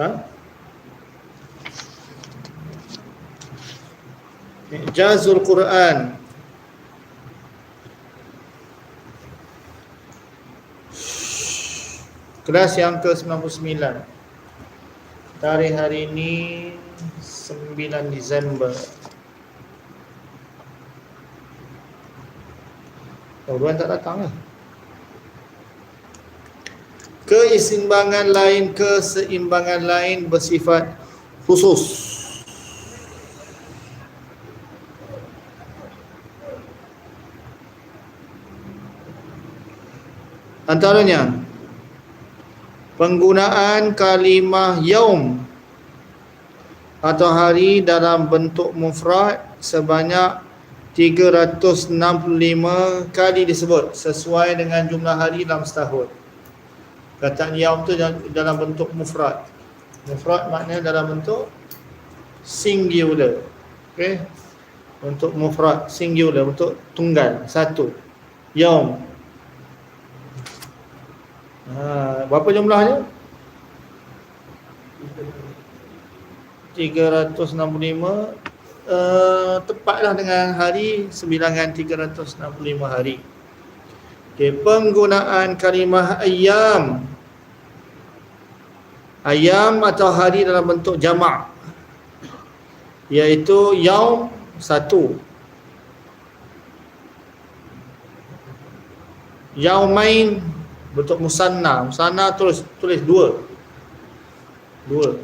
Ha? Ijazul Quran. Kelas yang ke-99. Tarikh hari ini 9 Disember. Oh, Ruan tak datang lah Keseimbangan lain Keseimbangan lain bersifat khusus Antaranya penggunaan kalimah yaum atau hari dalam bentuk mufrad sebanyak 365 kali disebut sesuai dengan jumlah hari dalam setahun. Kata yaum tu dalam bentuk mufrad. Mufrad maknanya dalam bentuk singular. Okey. Untuk mufrad singular untuk tunggal satu. Yaum Ha, berapa jumlahnya? 365 uh, tepatlah dengan hari sebilangan 365 hari. Okey, penggunaan kalimah ayam. Ayam atau hari dalam bentuk jamak. Iaitu yaum satu. Yaumain bentuk musanna. Musanna tulis tulis dua. Dua.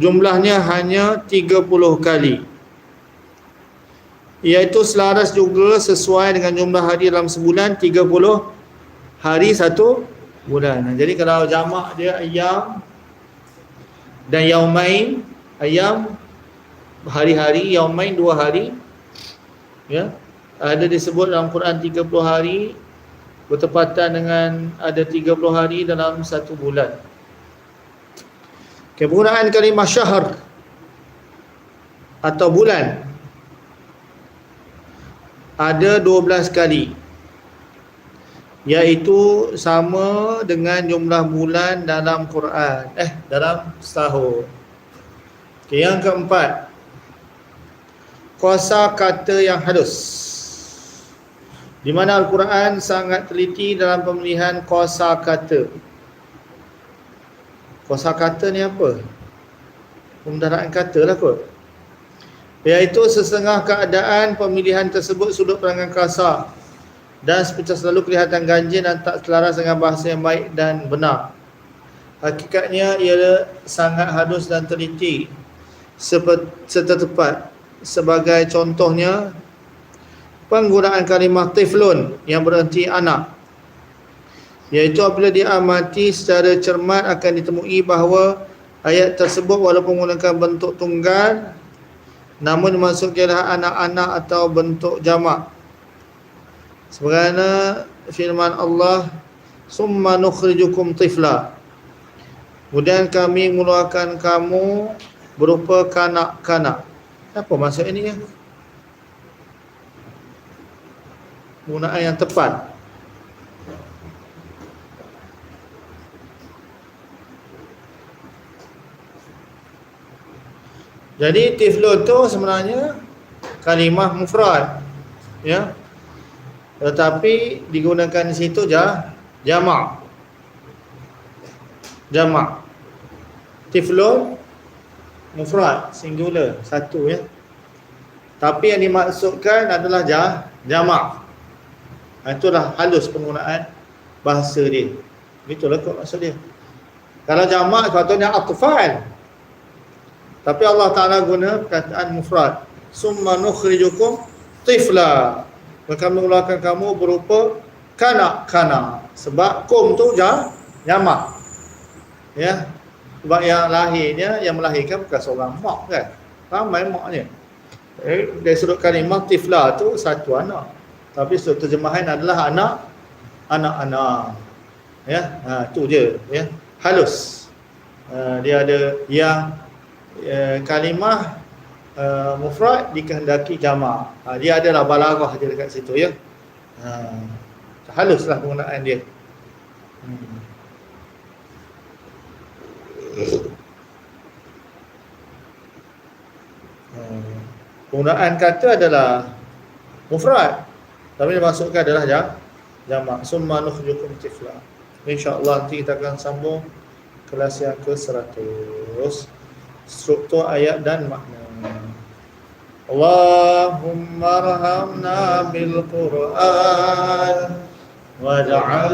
Jumlahnya hanya 30 kali iaitu selaras juga sesuai dengan jumlah hari dalam sebulan 30 hari satu bulan. Jadi kalau jamak dia ayam dan yaumain ayam hari-hari yaumain dua hari ya ada disebut dalam Quran 30 hari bertepatan dengan ada 30 hari dalam satu bulan. Kegunaan kalimah syahr atau bulan ada 12 kali. Iaitu sama dengan jumlah bulan dalam Quran. Eh dalam setahun Okay, yang keempat. Kuasa kata yang halus. Di mana Al-Quran sangat teliti dalam pemilihan kuasa kata. Kuasa kata ni apa? Pemendaraan kata lah kot Iaitu sesengah keadaan pemilihan tersebut sudut perangan kasar Dan seperti selalu kelihatan ganjil dan tak selaras dengan bahasa yang baik dan benar. Hakikatnya ia sangat halus dan teliti. Serta tepat sebagai contohnya penggunaan kalimah tiflun yang berarti anak. Iaitu apabila diamati secara cermat akan ditemui bahawa ayat tersebut walaupun menggunakan bentuk tunggal namun maksudnya anak-anak atau bentuk jamak sebagaimana firman Allah summa nukhrijukum tifla kemudian kami mengeluarkan kamu berupa kanak-kanak. Apa maksud ini ya? Penggunaan yang tepat. Jadi tiflun tu sebenarnya kalimah mufrad. Ya. Tetapi digunakan di situ jah jamak. Jamak. Tiflun mufrad singular satu ya tapi yang dimaksudkan adalah jah jamak ha, itulah halus penggunaan bahasa dia itulah kok maksud dia kalau jamak sepatutnya atfal tapi Allah Ta'ala guna perkataan mufrad summa nukhrijukum tifla maka mengeluarkan kamu berupa kanak-kanak sebab kum tu jah jamak ya sebab yang lahirnya, yang melahirkan bukan seorang mak kan. Ramai maknya. Eh, dari sudut kalimah tifla tu satu anak. Tapi sudut terjemahan adalah anak anak-anak. Ya, ha, tu je ya. Halus. Uh, dia ada yang uh, kalimah uh, mufrad dikehendaki jamak. Ha, dia adalah balaghah dia dekat situ ya. Ha, haluslah penggunaan dia. Hmm. Penggunaan kata adalah mufrad. Tapi dia masukkan adalah jam, jamak. Summa nukhjukum tifla. InsyaAllah nanti kita akan sambung kelas yang ke-100. Struktur ayat dan makna. Allahumma rahamna bil Quran waj'al